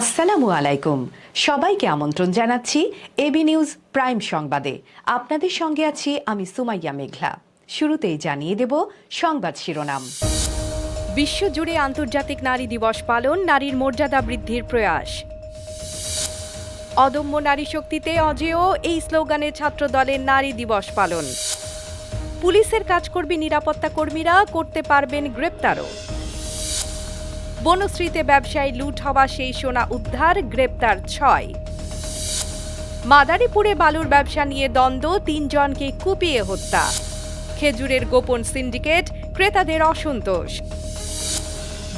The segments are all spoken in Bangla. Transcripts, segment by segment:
আসসালামু আলাইকুম। সবাইকে আমন্ত্রণ জানাচ্ছি এবি নিউজ প্রাইম সংবাদে। আপনাদের সঙ্গে আছি আমি সুমাইয়া মেঘলা। শুরুতেই জানিয়ে দেব সংবাদ শিরোনাম। বিশ্বজুড়ে আন্তর্জাতিক নারী দিবস পালন, নারীর মর্যাদা বৃদ্ধির প্রয়াস। অদম্য নারী শক্তিতে অজেয় এই স্লোগানে ছাত্র দলের নারী দিবস পালন। পুলিশের কাজ করবে নিরাপত্তা কর্মীরা করতে পারবেন গ্রেপ্তারও। বনশ্রীতে ব্যবসায়ী লুট হওয়া সেই সোনা উদ্ধার, গ্রেপ্তার ছয়। মাদারীপুরে বালুর ব্যবসা নিয়ে দ্বন্দ্ব, তিনজনকে কুপিয়ে হত্যা। খেজুরের গোপন সিন্ডিকেট, ক্রেতাদের অসন্তোষ।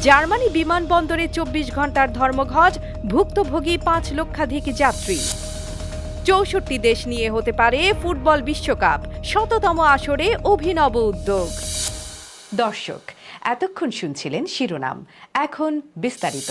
জার্মানি বিমানবন্দরে চব্বিশ ঘণ্টার ধর্মঘট, ভুক্তভোগী পাঁচ লক্ষাধিক যাত্রী। চৌষট্টি দেশ নিয়ে হতে পারে ফুটবল বিশ্বকাপ, শততম আসরে অভিনব উদ্যোগ। দর্শক এতক্ষণ শুনছিলেন শিরোনাম। এখন বিস্তারিত।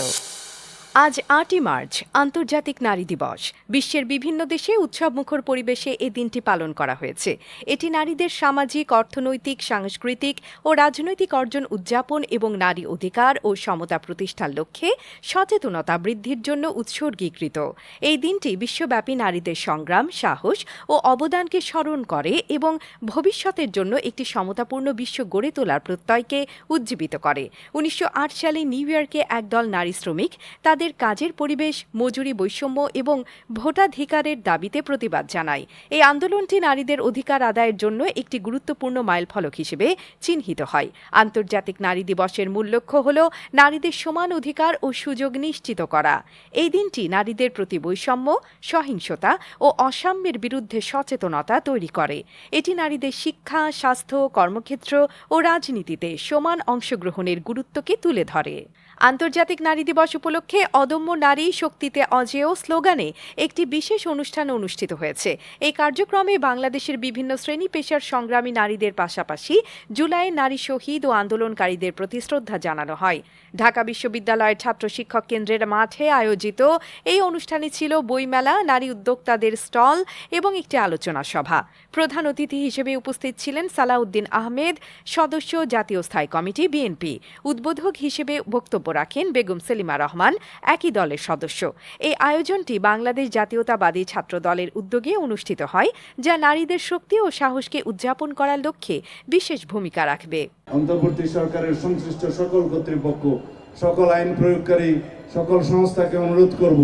আজ আটই মার্চ, আন্তর্জাতিক নারী দিবস। বিশ্বের বিভিন্ন দেশে উৎসবমুখর পরিবেশে এই দিনটি পালন করা হয়েছে। এটি নারীদের সামাজিক, অর্থনৈতিক, সাংস্কৃতিক ও রাজনৈতিক অর্জন, উদযাপন এবং নারী অধিকার ও সমতা প্রতিষ্ঠার লক্ষ্যে সচেতনতা বৃদ্ধির জন্য উৎসর্গীকৃত। এই দিনটি বিশ্বব্যাপী নারীদের সংগ্রাম, সাহস ও অবদানকে স্মরণ করে এবং ভবিষ্যতের জন্য একটি সমতাপূর্ণ বিশ্ব গড়ে তোলার প্রত্যয়কে উজ্জীবিত করে। উনিশশো আট সালে নিউ ইয়র্কে একদল নারী শ্রমিক তাদের কাজের পরিবেশ, মজুরি বৈষম্য এবং ভোটাধিকারের দাবিতে প্রতিবাদ জানায়। এই আন্দোলনটি নারীদের অধিকার আদায়ের জন্য একটি গুরুত্বপূর্ণ মাইলফলক হিসেবে চিহ্নিত হয়। আন্তর্জাতিক নারী দিবসের মূল লক্ষ্য হল নারীদের সমান অধিকার ও সুযোগ নিশ্চিত করা। এই দিনটি নারীদের প্রতি বৈষম্য, সহিংসতা ও অসাম্যের বিরুদ্ধে সচেতনতা তৈরি করে। এটি নারীদের শিক্ষা, স্বাস্থ্য, কর্মক্ষেত্র ও রাজনীতিতে সমান অংশগ্রহণের গুরুত্বকে তুলে ধরে। আন্তর্জাতিক নারী দিবস উপলক্ষে অদম্য নারী শক্তিতে অজেয় স্লোগানে একটি বিশেষ অনুষ্ঠান অনুষ্ঠিত হয়েছে। এই কার্যক্রমে বাংলাদেশের বিভিন্ন শ্রেণি পেশার সংগ্রামী নারীদের পাশাপাশি জুলাইয়ে নারী শহীদ ও আন্দোলনকারীদের প্রতি শ্রদ্ধা জানানো হয়। ঢাকা বিশ্ববিদ্যালয়ের ছাত্র শিক্ষক কেন্দ্রের মাঠে আয়োজিত এই অনুষ্ঠানে ছিল বইমেলা, নারী উদ্যোক্তাদের স্টল এবং একটি আলোচনা সভা। প্রধান অতিথি হিসেবে উপস্থিত ছিলেন সালাউদ্দিন আহমেদ, সদস্য জাতীয় স্থায়ী কমিটি বিএনপি। উদ্বোধক হিসেবে বক্তব্য রাখেন বেগম সেলিমা রহমান, একই দলের সদস্য। এই আয়োজনটি বাংলাদেশ জাতীয়তাবাদী ছাত্র দলের উদ্যোগে অনুষ্ঠিত হয়, যা নারীদের শক্তি ও সাহসকে উদযাপন করার লক্ষ্যে বিশেষ ভূমিকা রাখবে। অন্তর্বর্তী সরকারের সংশ্লিষ্ট সকল কর্তৃপক্ষ, সকল আইন প্রয়োগকারী, সকল সংস্থাকে অনুরোধ করব,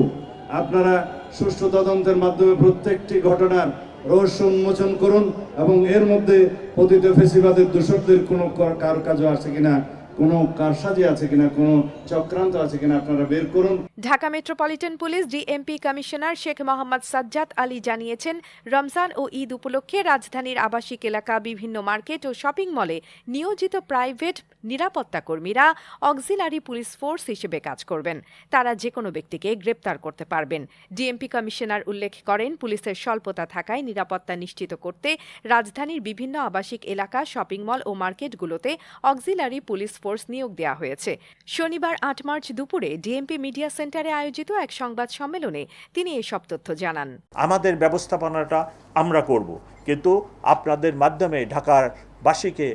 আপনারা সুষ্ঠু তদন্তের মাধ্যমে প্রত্যেকটি ঘটনার রহস্য উন্মোচন করুন এবং এর মধ্যে পতিত ফেসিবাদের দূষকদের কোনো কার- কাজও আছে কিনা কোনো কারসাজি আছে কিনা, কোনো চক্রান্ত আছে কিনা আপনারা বের করুন। Dhaka metropolitan police DMP commissioner Sheikh Mohammad Sajjad Ali জানিয়েছেন, রমজান ও ঈদ উপলক্ষে রাজধানীর আবাসিক এলাকা, বিভিন্ন মার্কেট ও শপিং মলে নিয়োজিত প্রাইভেট নিরাপত্তা কর্মীরা অক্সিলারি পুলিশ ফোর্স হিসেবে কাজ করবেন। তারা যে কোনো ব্যক্তিকে গ্রেপ্তার করতে পারবেন। ডিএমপি কমিশনার উল্লেখ করেন, পুলিশের স্বল্পতা থাকায় নিরাপত্তা নিশ্চিত করতে রাজধানীর বিভিন্ন আবাসিক এলাকা, শপিং মল ও মার্কেটগুলোতে অক্সিলারি পুলিশ ফোর্স নিয়োগ দেওয়া হয়েছে। শনিবার আট মার্চ দুপুরে ডিএমপি মিডিয়া সেন্টারে আয়োজিত এক সংবাদ সম্মেলনে তিনি এসব তথ্য জানান। আমাদের ব্যবস্থাপনাটা আমরা করব, কিন্তু আপনাদের মাধ্যমে ঢাকার বাসীকে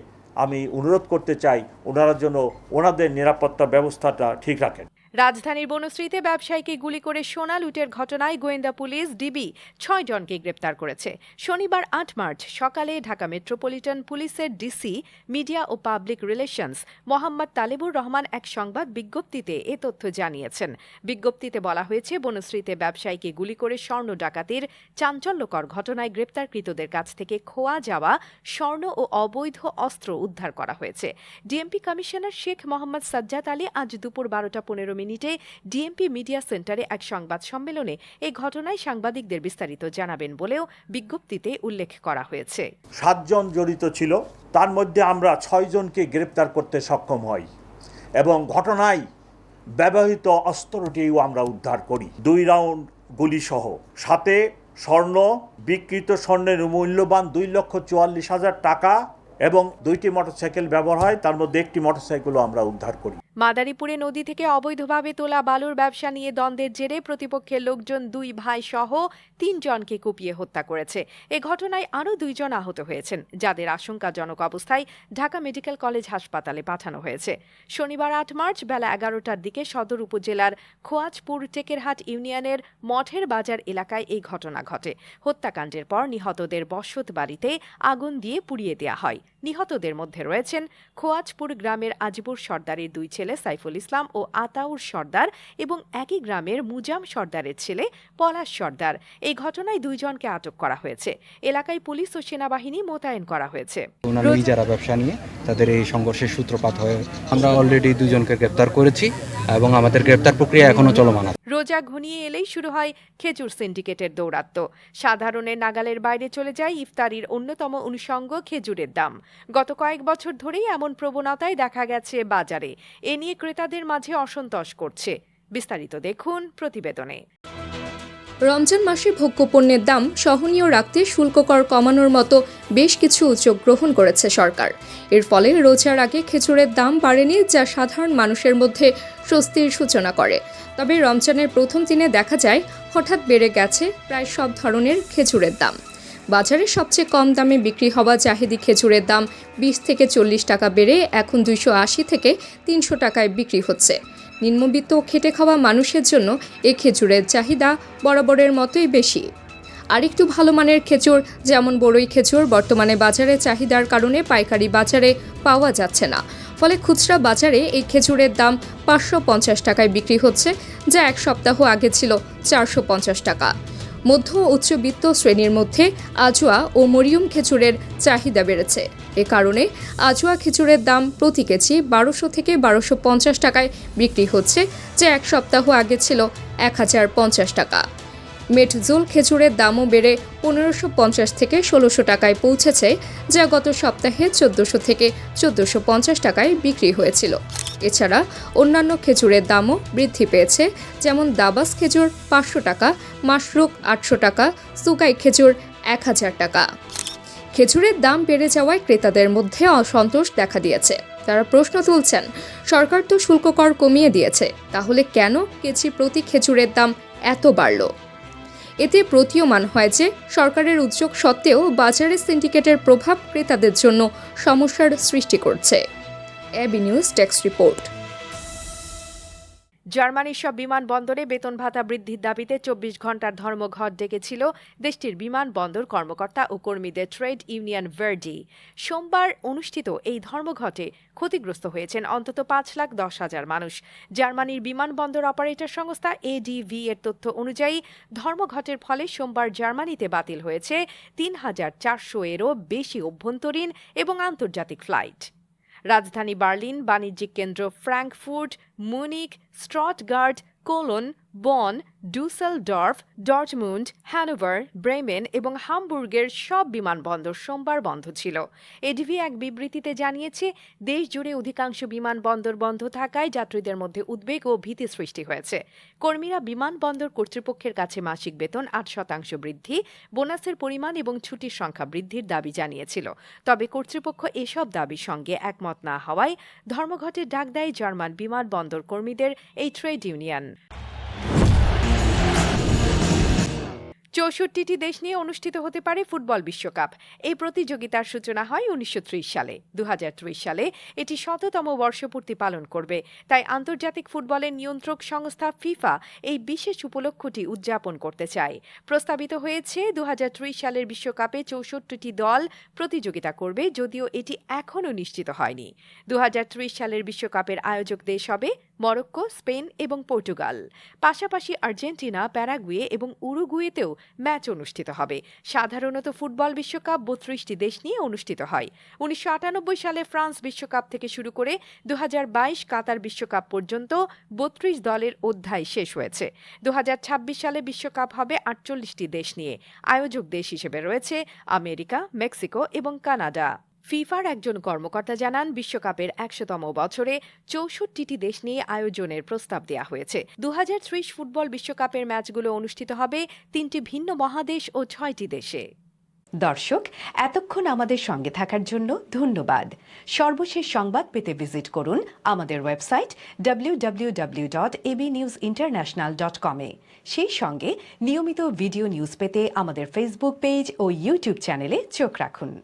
আমি অনুরোধ করতে চাই, ওনারা যেন ওনাদের নিরাপত্তা ব্যবস্থাটা ঠিক রাখেন। রাজধানীর বনশ্রীতে ব্যবসায়ীকে গুলি করে সোনা লুটের ঘটনায় গোয়েন্দা পুলিশ ডিবি ছয় জনকে গ্রেপ্তার করেছে। শনিবার আট মার্চ সকালে ঢাকা মেট্রোপলিটন পুলিশের ডিসি, মিডিয়া ও পাবলিক রিলেশনস মোহাম্মদ তালেবুর রহমান এক সংবাদ বিজ্ঞপ্তিতে এ তথ্য জানিয়েছেন। বিজ্ঞপ্তিতে বলা হয়েছে, বনশ্রীতে ব্যবসায়ীকে গুলি করে স্বর্ণ ডাকাতির চাঞ্চল্যকর ঘটনায় গ্রেপ্তারকৃতদের কাছ থেকে খোয়া যাওয়া স্বর্ণ ও অবৈধ অস্ত্র উদ্ধার করা হয়েছে। ডিএমপি কমিশনার শেখ মোহাম্মদ সাজ্জাদ আলী আজ দুপুর বারোটা পনেরো মিনিটে ডিএমপি মিডিয়া সেন্টারে এক সংবাদ সম্মেলনে এই ঘটনায় সাংবাদিকদের বিস্তারিত জানাবেন বলেও বিজ্ঞপ্তিতে উল্লেখ করা হয়েছে। সাতজন জড়িত ছিল, তার মধ্যে আমরা ছয়জনকে গ্রেপ্তার করতে সক্ষম হই এবং ঘটনায় ব্যবহৃত অস্ত্রটিও আমরা উদ্ধার করি। দুই রাউন্ড গুলিসহ। সাথে স্বর্ণ বিকৃত স্বর্ণের মূল্যবান দুই লক্ষ চুয়াল্লিশ হাজার টাকা এবং দুইটি মোটরসাইকেল ব্যবহার হয়, তার মধ্যে একটি মোটরসাইকেলও আমরা উদ্ধার করি। মাদারীপুরে নদী থেকে অবৈধভাবে তোলা বালুর ব্যবসা নিয়ে দ্বন্দ্বের জেরে প্রতিপক্ষের লোকজন দুই ভাই সহ তিনজনকে কুপিয়ে হত্যা করেছে। এ ঘটনায় আরও দুইজন আহত হয়েছেন, যাদের আশঙ্কাজনক অবস্থায় ঢাকা মেডিকেল কলেজ হাসপাতালে পাঠানো হয়েছে। শনিবার আট মার্চ বেলা এগারোটার দিকে সদর উপজেলার খোয়াজপুর টেকেরহাট ইউনিয়নের মঠের বাজার এলাকায় এই ঘটনা ঘটে। হত্যাকাণ্ডের পর নিহতদের বসত বাড়িতে আগুন দিয়ে পুড়িয়ে দেওয়া হয়। নিহতদের মধ্যে রয়েছেন খোয়াজপুর গ্রামের আজিবুর সর্দারের দুই ছেলে সাইফুল ইসলাম ও আতাউর সর্দার এবং একই গ্রামের মুজাম সর্দারের ছেলে পলাশ সর্দার। এই ঘটনায় দুইজনকে আটক করা হয়েছে। এলাকায় পুলিশ ও সেনাবাহিনী মোতায়েন করা হয়েছে। ইজারা ব্যবসা নিয়ে তাদের এই সংঘর্ষের সূত্রপাত হয়ে। আমরা অলরেডি দুজনকে গ্রেপ্তার করেছি এবং আমাদের গ্রেপ্তার প্রক্রিয়া এখনও চলমান আছে। রোজা ঘনিয়ে এলেই শুরু হয় খেজুর সিন্ডিকেটের দৌরাত্ম সাধারণের নাগালের বাইরে চলে যায় ইফতারির অন্যতম অনুষঙ্গ খেজুরের দাম। গত কয়েক বছর ধরেই এমন প্রবণতাই দেখা গেছে বাজারে। এ নিয়ে ক্রেতাদের মাঝে অসন্তোষ করছে। বিস্তারিত দেখুন প্রতিবেদনে। রমজান মাসে ভোগ্যপণ্যের দাম সহনীয় রাখতে শুল্ক কর কমানোর মতো বেশ কিছু উদ্যোগ গ্রহণ করেছে সরকার। এর ফলে রোজার আগে খেজুরের দাম বাড়েনি, যা সাধারণ মানুষের মধ্যে স্বস্তির সূচনা করে। তবে রমজানের প্রথম দিনে দেখা যায়, হঠাৎ বেড়ে গেছে প্রায় সব ধরনের খেজুরের দাম। বাজারে সবচেয়ে কম দামে বিক্রি হওয়া জাহেদি খেজুরের দাম বিশ থেকে চল্লিশ টাকা বেড়ে এখন দুইশো আশি থেকে তিনশো টাকায় বিক্রি হচ্ছে। নিম্নবিত্ত খেটে খাওয়া মানুষের জন্য এ খেজুরের চাহিদা বরাবরের মতোই বেশি। আরেকটু ভালো মানের খেজুর, যেমন বড়ই খেজুর, বর্তমানে বাজারে চাহিদার কারণে পাইকারি বাজারে পাওয়া যাচ্ছে না। ফলে খুচরা বাজারে এই খেজুরের দাম পাঁচশো পঞ্চাশ টাকায় বিক্রি হচ্ছে, যা এক সপ্তাহ আগে ছিল চারশো পঞ্চাশ টাকা। মধ্য উচ্চবিত্ত শ্রেণির মধ্যে আজোয়া ও মরিয়ম খেজুরের চাহিদা বেড়েছে। এ কারণে আজোয়া খেজুরের দাম প্রতি কেজি বারোশো থেকে বারোশো পঞ্চাশ টাকায় বিক্রি হচ্ছে, যা এক সপ্তাহ আগে ছিল এক হাজার পঞ্চাশ টাকা। মেটজোল খেজুরের দামও বেড়ে পনেরোশো পঞ্চাশ থেকে ষোলোশো টাকায় পৌঁছেছে, যা গত সপ্তাহে চোদ্দোশো থেকে চোদ্দোশো পঞ্চাশ টাকায় বিক্রি হয়েছিল। এছাড়া অন্যান্য খেজুরের দামও বৃদ্ধি পেয়েছে, যেমন দাবাস খেজুর পাঁচশো টাকা মাশরুক আটশো টাকা, সুগাই খেজুর এক হাজার টাকা। খেজুরের দাম বেড়ে যাওয়ায় ক্রেতাদের মধ্যে অসন্তোষ দেখা দিয়েছে। তারা প্রশ্ন তুলছেন, সরকার তো শুল্ক কর কমিয়ে দিয়েছে, তাহলে কেন কেজি প্রতি খেজুরের দাম এত বাড়ল? এতে প্রতীয়মান হয় যে, সরকারের উদ্যোগ সত্ত্বেও বাজারে সিন্ডিকেটের প্রভাব ক্রেতাদের জন্য সমস্যার সৃষ্টি করছে। AB news text report. জার্মানির সব বিমানবন্দরে বেতন ভাতা বৃদ্ধির দাবিতে চব্বিশ ঘণ্টার ধর্মঘট ডেকেছিল দেশটির বিমানবন্দর কর্মকর্তা ও কর্মীদের ট্রেড ইউনিয়ন ভার্ডি সোমবার অনুষ্ঠিত এই ধর্মঘটে ক্ষতিগ্রস্ত হয়েছেন অন্তত পাঁচ লাখ দশ হাজার মানুষ। জার্মানির বিমানবন্দর অপারেটর সংস্থা এডিভি এর তথ্য অনুযায়ী, ধর্মঘটের ফলে সোমবার জার্মানিতে বাতিল হয়েছে তিন হাজার চারশো এরও বেশি অভ্যন্তরীণ এবং আন্তর্জাতিক ফ্লাইট। রাজধানী বার্লিন বাণিজ্যিক কেন্দ্র Frankfurt Munich Stuttgart Cologne Bonn, Dusseldorf, Dortmund, Hanover, Bremen এবং হামবুর্গের সব বিমানবন্দর সোমবার বন্ধ ছিল। এডিভি এক বিবৃতিতে জানিয়েছে দেশ জুড়ে অধিকাংশ বিমানবন্দর বন্ধ থাকায় যাত্রীদের মধ্যে উদ্বেগ ও ভীতি সৃষ্টি হয়েছে। কর্মীরা বিমানবন্দর কর্তৃপক্ষের কাছে মাসিক বেতন আট শতাংশ বৃদ্ধি, বোনাসের পরিমাণ এবং ছুটির সংখ্যা বৃদ্ধির দাবি জানিয়েছিল। তবে কর্তৃপক্ষ এসব দাবির সঙ্গে একমত না হওয়ায় ধর্মঘটের ডাক দেয় জার্মান বিমানবন্দর কর্মীদের এই ট্রেড ইউনিয়ন। চৌষট্টিটি দেশ নিয়ে অনুষ্ঠিত হতে পারে ফুটবল বিশ্বকাপ। এই প্রতিযোগিতার সূচনা হয় উনিশশো ত্রিশ সালে। দু হাজার ত্রিশ সালে এটি শততম বর্ষপূর্তি পালন করবে। তাই আন্তর্জাতিক ফুটবলের নিয়ন্ত্রক সংস্থা ফিফা এই বিশেষ উপলক্ষটি উদযাপন করতে চায়। প্রস্তাবিত হয়েছে দু হাজার ত্রিশ সালের বিশ্বকাপে চৌষট্টিটি দল প্রতিযোগিতা করবে, যদিও এটি এখনও নিশ্চিত হয়নি। দু হাজার ত্রিশ সালের বিশ্বকাপের আয়োজক দেশ হবে মরক্কো, স্পেন এবং পর্তুগাল। পাশাপাশি আর্জেন্টিনা, প্যারাগুয়ে এবং উরুগুয়েতেও ম্যাচ অনুষ্ঠিত হবে। সাধারণত ফুটবল বিশ্বকাপ বত্রিশটি দেশ নিয়ে অনুষ্ঠিত হয়। উনিশশো আটানব্বই সালে ফ্রান্স বিশ্বকাপ থেকে শুরু করে দু হাজার বাইশ কাতার বিশ্বকাপ পর্যন্ত বত্রিশ দলের অধ্যায় শেষ হয়েছে। দু হাজার ছাব্বিশ সালে বিশ্বকাপ হবে আটচল্লিশটি দেশ নিয়ে। আয়োজক দেশ হিসেবে রয়েছে আমেরিকা, মেক্সিকো এবং কানাডা। ফিফার একজন কর্মকর্তা জানান, বিশ্বকাপের একশোতম বছরে চৌষট্টিটি দেশ নিয়ে আয়োজনের প্রস্তাব দেওয়া হয়েছে। দু হাজার ত্রিশ ফুটবল বিশ্বকাপের ম্যাচগুলো অনুষ্ঠিত হবে তিনটি ভিন্ন মহাদেশ ও ছয়টি দেশে। দর্শক, এতক্ষণ আমাদের সঙ্গে থাকার জন্য ধন্যবাদ। সর্বশেষ সংবাদ পেতে ভিজিট করুন আমাদের ওয়েবসাইট www.abnewsinternational.com কমে সেই সঙ্গে নিয়মিত ভিডিও নিউজ পেতে আমাদের ফেসবুক পেজ ও ইউটিউব চ্যানেলে চোখ রাখুন।